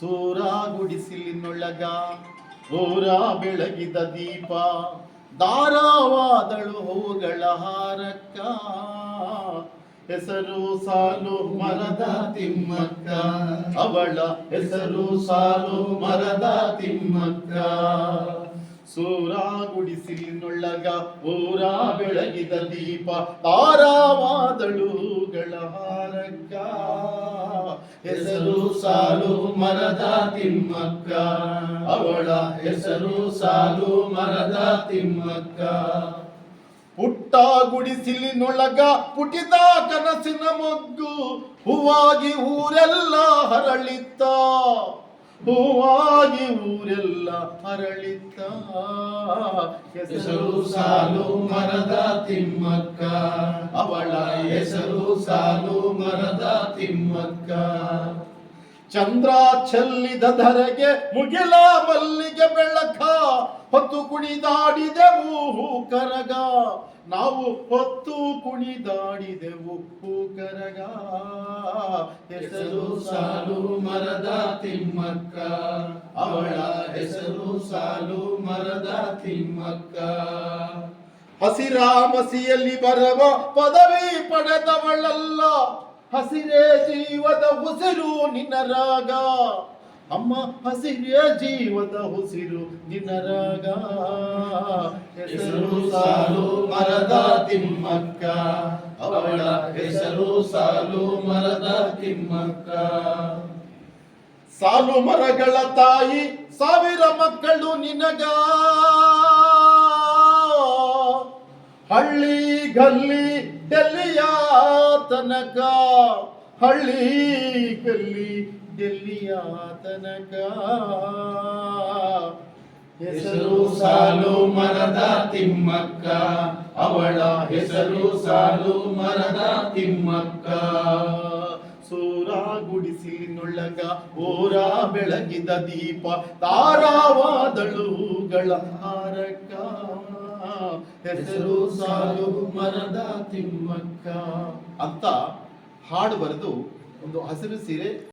ಸೂರ ಗುಡಿಸಿಲಿನೊಳಗ ಊರ ಬೆಳಗಿದ ದೀಪ ದಾರವಾದಳು ಹೂಗಳ ಹಾರಕ್ಕ. ಹೆಸರು ಸಾಲು ಮರದ ತಿಮ್ಮಕ್ಕ. ಅವಳ ಹೆಸರು ಸಾಲು ಮರದ ತಿಮ್ಮಕ್ಕ. ಸೂರ ಗುಡಿಸಿಲಿನೊಳಗ ಊರ ಬೆಳಗಿದ ದೀಪ ತಾರಾವಾದಳುಗಳ ಹಾರಕ್ಕ. ಹೆಸರು ಸಾಲು ಮರದ ತಿಮ್ಮಕ್ಕ. ಅವಳ ಹೆಸರು ಸಾಲು ಮರದ ತಿಮ್ಮಕ್ಕ. ಪುಟ್ಟ ಗುಡಿಸಿಲಿನೊಳಗ ಪುಟಿದ ಕನಸಿನ ಮೊಗ್ಗು ಹೂವಾಗಿ ಊರೆಲ್ಲ ಹರಳಿತ್ತ. ಹೂವಾಗಿ ಊರೆಲ್ಲ ಹರಳಿತ್ತ. ಹೆಸರು ಸಾಲು ಮರದ ತಿಮ್ಮಕ್ಕ. ಅವಳ ಹೆಸರು ಸಾಲು ಮರದ ತಿಮ್ಮಕ್ಕ. ಚಂದ್ರ ಚೆಲ್ಲಿದ ಧರೆಗೆ ಮುಗಿಲ ಮಲ್ಲಿಗೆ ಬೆಳಕ. ಹೊತ್ತು ಕುಣಿದಾಡಿದೆವು ಹೂ ಕರಗ. ನಾವು ಹೊತ್ತು ಕುಣಿದಾಡಿದೆವು ಹೂ ಕರಗ. ಹೆಸರು ಸಾಲು ಮರದ ತಿಮ್ಮಕ್ಕ. ಅವಳ ಹೆಸರು ಸಾಲು ಮರದ ತಿಮ್ಮಕ್ಕ. ಹಸಿರಾಮಸಿಯಲ್ಲಿ ಬರವ ಪದವಿ ಪಡೆದವಳಲ್ಲ. ಹಸಿರೇ ಜೀವದ ಉಸಿರು ನಿನ್ನ ರಾಗ. ಅಮ್ಮ ಹಸಿರೇ ಜೀವದ ಉಸಿರು ನಿನ್ನ ರಾಗ. ಹೆಸರು ಸಾಲು ಮರದ ತಿಮ್ಮಕ್ಕ. ಅವಳ ಹೆಸರು ಸಾಲು ಮರದ ತಿಮ್ಮಕ್ಕ. ಸಾಲು ಮರಗಳ ತಾಯಿ ಸಾವಿರ ಮಕ್ಕಳು ನಿನಗ. ಹಳ್ಳಿ ಗಲ್ಲಿ ಡೆಲ್ಲಿಯ ತನಕ ಹಳ್ಳಿ ಗಲ್ಲಿ ಡೆಲ್ಲಿಯ ತನಕ. ಹೆಸರು ಸಾಲು ಮರದ ತಿಮ್ಮಕ್ಕ ಅವಳ ಹೆಸರು ಸಾಲು ಮರದ ತಿಮ್ಮಕ್ಕ. ಸೂರ ನುಳ್ಳಗ ಓರ ಬೆಳಗಿದ ದೀಪ ತಾರಾವಾದಳುಗಳ ಹಾರಕ ಹೆಸರು ಸಾಲು ಮರದ ತಿಮ್ಮಕ್ಕ ಅಂತ ಹಾಡು ಬರೆದು ಒಂದು ಹಸಿರು ಸೀರೆ